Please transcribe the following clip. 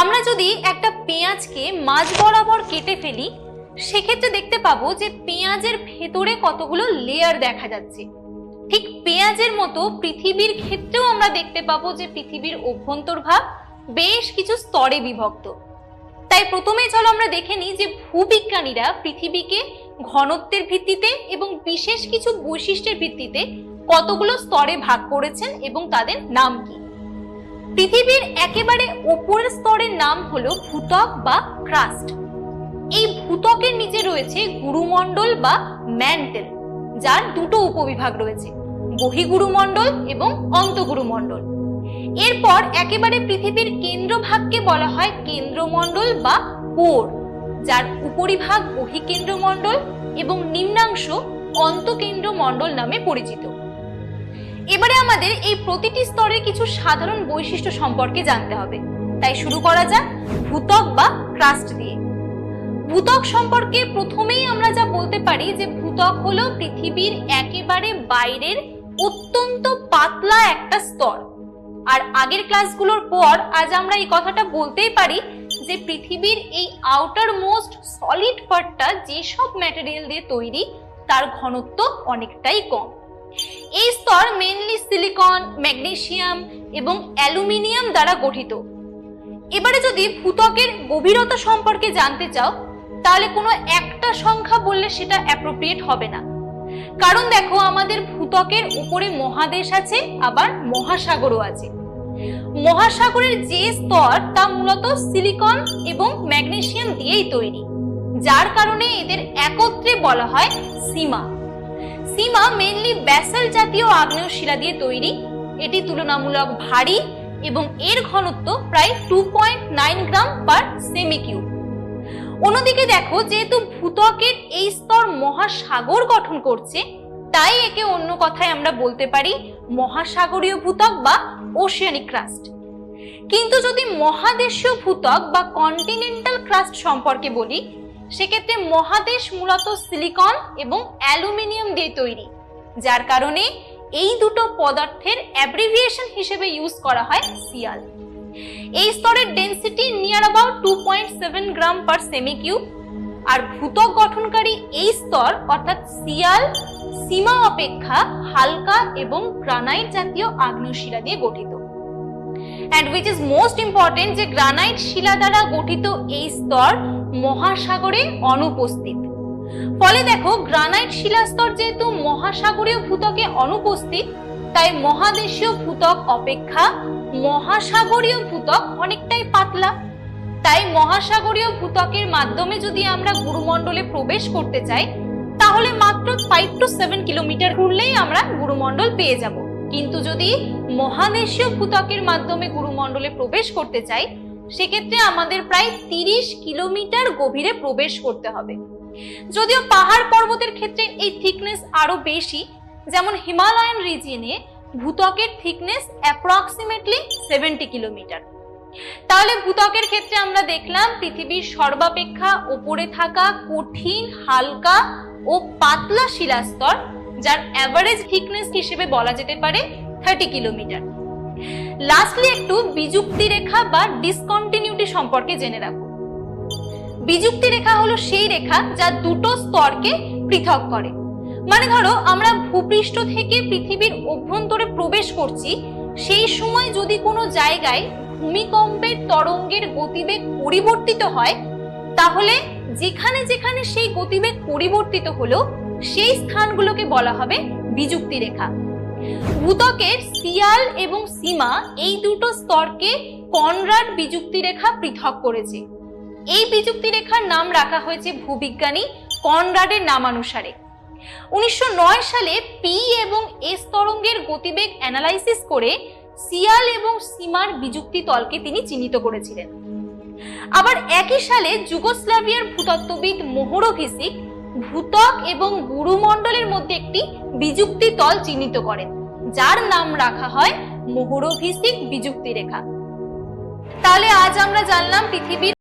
আমরা যদি একটা পেঁয়াজকে মাঝ বরাবর কেটে ফেলি, সেক্ষেত্রে দেখতে পাবো যে পেঁয়াজের ভেতরে কতগুলো লেয়ার দেখা যাচ্ছে। ঠিক পেঁয়াজের মতো পৃথিবীর ক্ষেত্রেও আমরা দেখতে পাবো যে পৃথিবীর অভ্যন্তরভাগ বেশ কিছু স্তরে বিভক্ত। তাই প্রথমে চলো আমরা দেখে নিই যে ভূবিজ্ঞানীরা পৃথিবীকে ঘনত্বের ভিত্তিতে এবং বিশেষ কিছু বৈশিষ্ট্যের ভিত্তিতে কতগুলো স্তরে ভাগ করেছেন এবং তাদের নাম কি। পৃথিবীর একেবারে ওপরের স্তরের নাম হলো ভূতক বা ক্রাস্ট। এই ভূতকের নিচে রয়েছে গুরুমণ্ডল বা ম্যান্টেল, যার দুটো উপবিভাগ রয়েছে, বহিগুরুমণ্ডল এবং অন্তগুরুমণ্ডল। এরপর একেবারে পৃথিবীর কেন্দ্রভাগকে বলা হয় কেন্দ্রমণ্ডল বা কোর, যার উপরিভাগ বহিকেন্দ্রমণ্ডল এবং নিম্নাংশ অন্তকেন্দ্রমণ্ডল নামে পরিচিত। এবারে আমাদের এই প্রতিটি স্তরের কিছু সাধারণ বৈশিষ্ট্য সম্পর্কে জানতে হবে। তাই শুরু করা যাক ভূতক বা ক্রাস্ট দিয়ে। ভূতক সম্পর্কে প্রথমেই আমরা যা বলতে পারি যে ভূতক হলো পৃথিবীর একেবারে বাইরের অত্যন্ত পাতলা একটা স্তর। আর আগের ক্লাসগুলোর পর আজ আমরা এই কথাটা বলতেই পারি যে পৃথিবীর এই আউটার মোস্ট সলিড পার্টটা যেসব ম্যাটেরিয়াল দিয়ে তৈরি, তার ঘনত্ব অনেকটাই কম। এই স্তর মেনলি সিলিকন ম্যাগনেসিয়াম এবং অ্যালুমিনিয়াম দ্বারা গঠিত। এবারে যদি ভূতকের গভীরতা সম্পর্কে জানতে চাও, তাহলে কোনো একটা সংখ্যা বললে সেটা অ্যাপ্রোপ্রিয়েট হবে না। কারণ দেখো, আমাদের ভূতকের উপরে মহাদেশ আছে, আবার মহাসাগরও আছে। মহাসাগরের যে স্তর, তা মূলত সিলিকন এবং ম্যাগনেসিয়াম দিয়েই তৈরি। যার কারণে এদের একত্রে বলা হয় সীমা। সীমা মেনলি ব্যাসাল জাতীয় আগ্নেয় শিলা দিয়ে তৈরি। এটি তুলনামূলক ভারী এবং এর ঘনত্ব প্রায় two point nine gram per semi cube অন্যদিকে দেখো, যেহেতু ভূত্বকের এই স্তর মহাসাগর গঠন করছে, তাই একে অন্য কথায় আমরা বলতে পারি মহাসাগরীয় ভূতক বা ওশিয়ানিক ক্রাস্ট কিন্তু যদি মহাদেশীয় ভূতক বা কন্টিনেন্টাল ক্রাস্ট সম্পর্কে বলি সেক্ষেত্রে মহাদেশ মূলত সিলিকন এবং অ্যালুমিনিয়াম দিয়ে তৈরি, যার কারণে এই দুটো পদার্থের অ্যাব্রিভিয়েশন হিসেবে ইউজ করা হয় সিয়াল। এই স্তরের density near about two point seven gram per semi cube আর ভূত্বক গঠনকারী এই স্তর, অর্থাৎ সিয়াল, সীমা অপেক্ষা হালকা এবং গ্রানাইট জাতীয় আগ্নেয় শিলা দিয়ে গঠিত। And which is most important যে গ্রানাইট শিলা দ্বারা গঠিত এই স্তর মহাসাগরে অনুপস্থিত। ফলে দেখো, গ্রানাইট শিলাস্তর যেহেতু মহাসাগরীয় ভূতকে অনুপস্থিত, তাই মহাদেশীয় ভূতক অপেক্ষা মহাসাগরীয় ভূতক অনেকটাই পাতলা। তাই মহাসাগরীয় ভূতকের মাধ্যমে যদি আমরা গুরুমণ্ডলে প্রবেশ করতে চাই, তাহলে মাত্র ফাইভ টু সেভেন কিলোমিটার ঘুরলেই আমরা গুরুমণ্ডল পেয়ে যাব। কিন্তু যদি মহাদেশীয় ভূতকের মাধ্যমে গুরুমণ্ডলে প্রবেশ করতে চাই সেক্ষেত্রে আমাদের প্রায় তিরিশ কিলোমিটার গভীরে প্রবেশ করতে হবে। যদিও পাহাড় পর্বতের ক্ষেত্রে এই থিকনেস আরও বেশি, যেমন হিমালয়ান রিজিয়নে ভূত্বকের থিকনেস অ্যাপ্রক্সিমেটলি সেভেন্টি কিলোমিটার। তাহলে ভূত্বকের ক্ষেত্রে আমরা দেখলাম পৃথিবীর সর্বাপেক্ষা ওপরে থাকা কঠিন, হালকা ও পাতলা শিলাস্তর, যার অ্যাভারেজ থিকনেস হিসেবে বলা যেতে পারে থার্টি কিলোমিটার। লাস্টলি একটু বিযুক্তি রেখা বা ডিসকন্টিনিউটি সম্পর্কে জেনে রাখো। বিযুক্তি রেখা হলো সেই রেখা যা দুটো স্তরকে পৃথক করে। মানে ধরো, আমরা ভূপৃষ্ঠ থেকে পৃথিবীর অভ্যন্তরে প্রবেশ করছি, সেই সময় যদি কোনো জায়গায় ভূমিকম্পের তরঙ্গের গতিবেগ পরিবর্তিত হয়, তাহলে যেখানে যেখানে সেই গতিবেগ পরিবর্তিত হলো, সেই স্থানগুলোকে বলা হবে বিযুক্তি রেখা। ভূত্বকের সিয়াল এবং সীমা এই দুটো স্তরকে কনরাড বিযুক্তি রেখা পৃথক করেছে। এই বিযুক্তি রেখার নাম রাখা হয়েছে ভূবিজ্ঞানী কনরাডের নামানুসারে। উনিশশো নয় সালে পি এবং এস তরঙ্গের গতিবেগ অ্যানালাইসিস করে সিয়াল এবং সীমার বিযুক্তি তলকে তিনি চিহ্নিত করেছিলেন। আবার একই সালে যুগোস্লাভিয়ার ভূতত্ত্ববিদ মোহরোভিসিক ভূত্বক এবং গুরুমণ্ডলের মধ্যে একটি বিযুক্তি তল চিহ্নিত করেন যার নাম রাখা হয় মোহরভিসিক বিযুক্তি রেখা। তাহলে আজ আমরা জানলাম পৃথিবীর